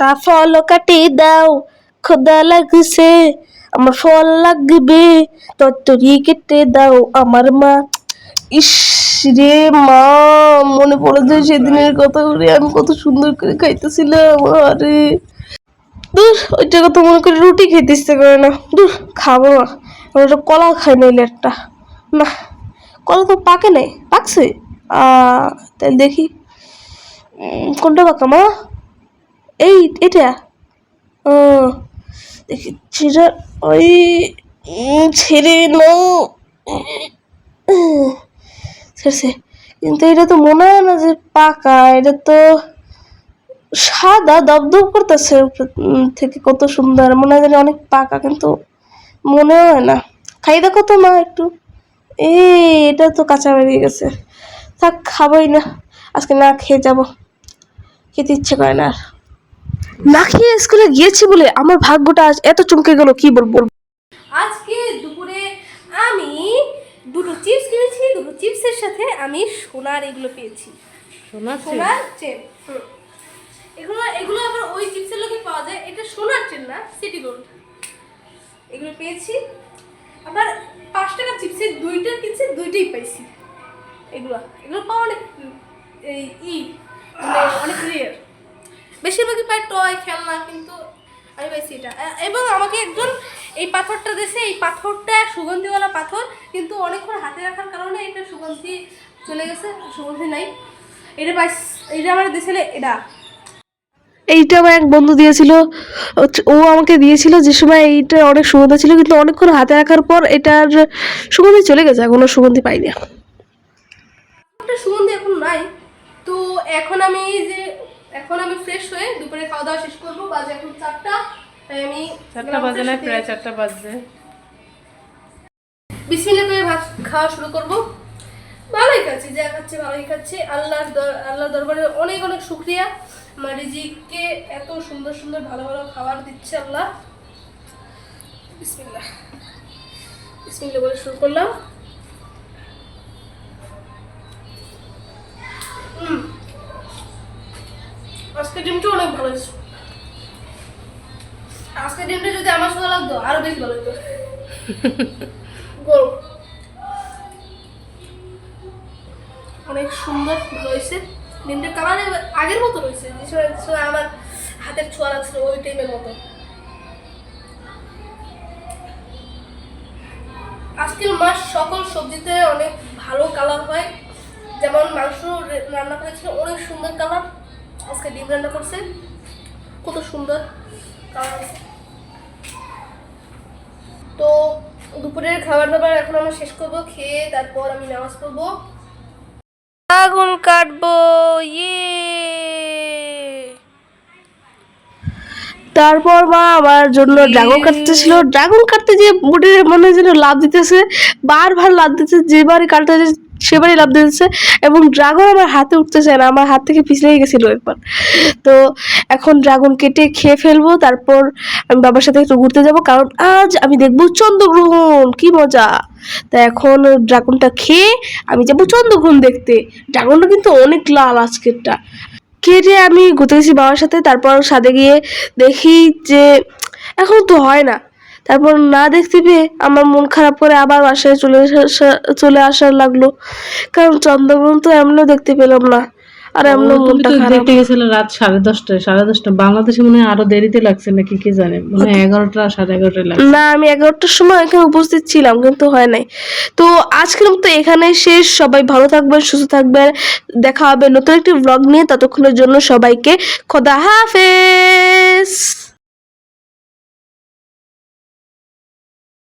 একটা ফল কাটি দাও, খোদা লাগছে, আমার ফল লাগবে, তরতরি কেটে দাও আমার মা। ইস রে মা, মনে পড়ে যায় সেদিনের কথা করে আমি কত সুন্দর করে খাইতেছিলাম, আরে। দূর, ওইটা কথা মনে করে রুটি খেতে ইচ্ছে করে না। দূর, খাব না আমি একটা কলা খাই নাইলে একটা। না, কলা তো পাকে নাই, পাকছে? আ, তাহলে দেখি। কোনটা পাকা মা? এই, এটা? ও, দেখি ছেড়ে ওই ছেড়ে নাও কিন্তু এটা তো মনে হয় না যে পাকা, এটা তো সাদা, দপদপ করতেছে থেকে কত সুন্দর, মনে হয় অনেক পাকা, কিন্তু মনে হয় না। খাই দেখো তো মা একটু। এই, এটা তো কাঁচা বেরিয়ে গেছে। থাক, খাবোই না। আজকে না খেয়ে যাব। খেতে ইচ্ছে করে না আর। খেয়ে স্কুলে গিয়েছি বলে আমার ভাগ্যটা আজ এত চমকে গেল কি বলব? আজকে দুপুরে আমি দুটো চিপস কিনেছি দুটো চিপসের সাথে আমি সোনার এগুলো পেয়েছি। সোনার চেন? এগুলো এগুলো আবার ওই চিপসের লোকে পাওয়া যায়। এটা সোনার চেন না সিটি গোল্ড। এগুলো পেয়েছি। আবার পাঁচ টাকা চিপসের দুইটা কিনছি দুইটাই পাইছি। এগুলো এগুলো পাওয়া অনেক এই ই মানে অনেক রেয়ার বেশিরভাগই পাই টয় খেলনা কিন্তু আমি পাইছি এটা। এবং আমাকে একজন এই পাথরটা দিয়েছে। এই পাথরটা সুগন্ধিওয়ালা পাথর কিন্তু অনেকক্ষণ হাতে রাখার কারণে এটা সুগন্ধি চলে গেছে সুগন্ধি নাই। এটা পাইস এটা আমার দিয়েছিল এটা। এইটা আমার এক বন্ধু দিয়েছিল। ও আমাকে দিয়েছিল যে সময় এইটা অনেক সুগন্ধি ছিল কিন্তু অনেকক্ষণ হাতে রাখার পর এটার সুগন্ধি চলে গেছে এখনও সুগন্ধি পাইনি। একটা সুগন্ধি এখন নাই। তো এখন আমি যে এখন আমি ফ্রেশ হয়ে দুপুরে খাওয়া দাওয়া শেষ করব। বাজে এখন চারটা তাই আমি চারটা বাজে না প্রায় চারটা বাজছে বিসমিল্লা করে ভাত খাওয়া শুরু করব। ভালোই খাচ্ছি যা খাচ্ছি ভালোই খাচ্ছি। আল্লাহর দর আল্লাহর দরবারে অনেক অনেক শুক্রিয়া। আমার রিজিককে এত সুন্দর সুন্দর ভালো ভালো খাবার দিচ্ছে আল্লাহ। বিসমিল্লা বিসমিল্লা বলে শুরু করলাম। আজকে ডিমটা অনেক ভালো হয়েছে। আজকে ডিমটা যদি আমার সঙ্গে লাগতো, আরও বেশি ভালো হতো অনেক সুন্দর হয়েছে। ডিমটা কালার আগের মতো রয়েছে আমার হাতের ছোঁয়া লাগছিল ওই টাইমের মতো। আজকের মাস সকল সবজিতে অনেক ভালো কালার হয়। যেমন মাংস রান্না করেছিল অনেক সুন্দর কালার আজকে ডিম রান্না করছে। কত সুন্দর। কালার তো দুপুরের খাবার দাবার এখন আমরা শেষ করব খেয়ে তারপর আমি নামাজ পড়ব। আগুন কাটবো ইয়ে। তারপর মা আমার জন্য ড্রাগন কাটতেছিল। ড্রাগন কাটতে যে বুটের মনে হয় যেন লাভ দিতেছে বারবার লাভ দিতেছে যেবারই কাটতে সেবারই লাভ দিতেছে এবং ড্রাগন আমার হাতে উঠতেছে না, আমার হাত থেকে পিছলেই গেছিল একবার। তো এখন ড্রাগন কেটে খেয়ে ফেলব, তারপর আমি বাবার সাথে একটু ঘুরতে যাব, কারণ আজ আমি দেখব চন্দ্রগ্রহণ, কি মজা। তা এখন ড্রাগনটা খেয়ে আমি যাব চন্দ্রগ্রহণ দেখতে। ড্রাগনটা কিন্তু অনেক লাল আজকেরটা। কেটে আমি ঘুরতে গেছি বাবার সাথে, তারপর সাথে গিয়ে দেখি যে এখন তো হয় না। তারপর না দেখতে পেয়ে আমার মন খারাপ করে আবার বাসায় চলে আসা চলে আসার লাগল। কারণ চন্দ্রগ্রহণ তো এমনও দেখতে পেলাম না। আর মনটা খারাপ। দেখতে গেছিলে রাত সাড়ে দশটায় সাড়ে দশটা। বাংলাদেশে মনে হয় আরও দেরিতে লাগছে নাকি কি জানে? মানে এগারোটা সাড়ে এগারোটায় লাগছে। না আমি এগারোটার সময় এখানে উপস্থিত ছিলাম কিন্তু হয় নাই। তো আজকের মতো এখানে শেষ। সবাই ভালো থাকবেন সুস্থ থাকবেন। দেখা হবে নতুন একটি ব্লগ নিয়ে। ততক্ষণের জন্য সবাইকে খোদা হাফেজ।